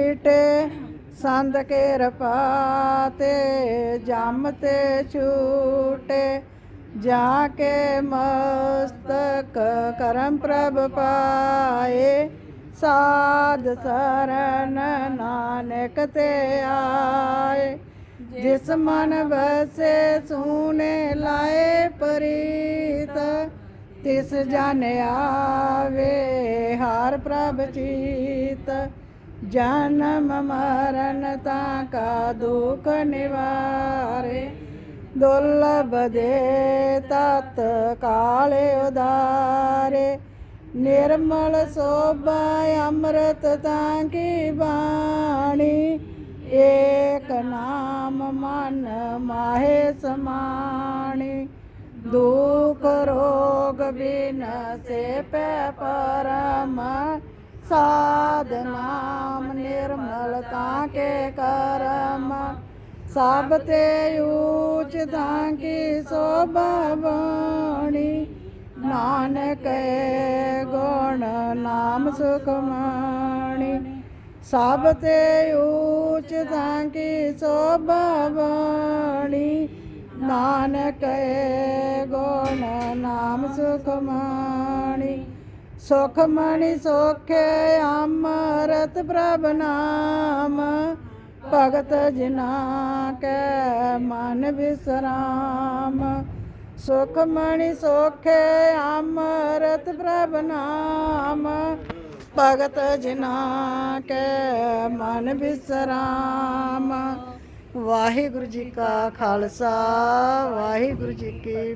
ਈਟੇ ਸੰਦ ਕੇ ਰਪਾਤੇ, ਜਮ ਤੇ ਛੂਟੇ, ਜਾ ਕੇ ਮਸਤਕ ਕਰਮ ਪ੍ਰਭ ਪਾਏ। ਸਾਧ ਸਰਨ ਨਾਨਕ ਤੇ ਆਏ। ਜਿਸ ਮਨ ਵਸੇ ਸੂਨੇ ਲਾਏ ਪ੍ਰੀਤ, ਤਿਸ ਜਨ ਆਵੇ ਹਰ ਪ੍ਰਭ ਚੀਤ। ਜਨਮ ਮਰਨ ਤਾਂ ਕਾ ਦੁਖ ਨਿਵਾਰੇ ਦੁਰਲਭ ਦੇ ਤਤ ਕਾਲੇ ਉਦਾਰੇ। ਨਿਰਮਲ ਸੋਭਾ ਅੰਮ੍ਰਿਤ ਤਾਂ ਕੀ ਬਾਣੀ, ਏਕ ਨਾਮ ਮਨ ਮਾਹੇ ਸਮਾਣੀ। ਦੁਖ ਰੋਗ ਬਿਨ ਸੇ ਪੈ ਤਾਂ ਕੇ ਕਰਮ, ਸਭ ਤੇ ਊਚ ਤਾਂ ਕੀ ਸੋਭਾ ਨਾਨਕ ਗੁਣ, ਨਾਮ ਸੁਖ ਮਾਣੀ। ਸਭ ਤੇ ਊਚ ਤਾਂ ਕੀ ਸੋਭਾ ਨਾਨਕ ਏ ਗੁਣ, ਨਾਮ ਸੁਖ ਮਾਣੀ। ਸੁਖ ਮਣੀ ਸੋਖੇ ਪ੍ਰਭ ਨਾਮ, ਭਗਤ ਜਿਨਾ ਕੈ ਮਨ ਵਿਸਰਾਮ। ਸੁਖ ਮਣੀ ਸੋਖੇ ਅੰਮ੍ਰਿਤ ਪ੍ਰਭ ਨਾਮ, ਭਗਤ ਜਿਨਾ ਕੈ ਮਨ ਵਿਸਰਾਮ। ਵਾਹਿਗੁਰੂ ਜੀ ਕਾ ਖਾਲਸਾ, ਵਾਹਿਗੁਰੂ ਜੀ ਕੀ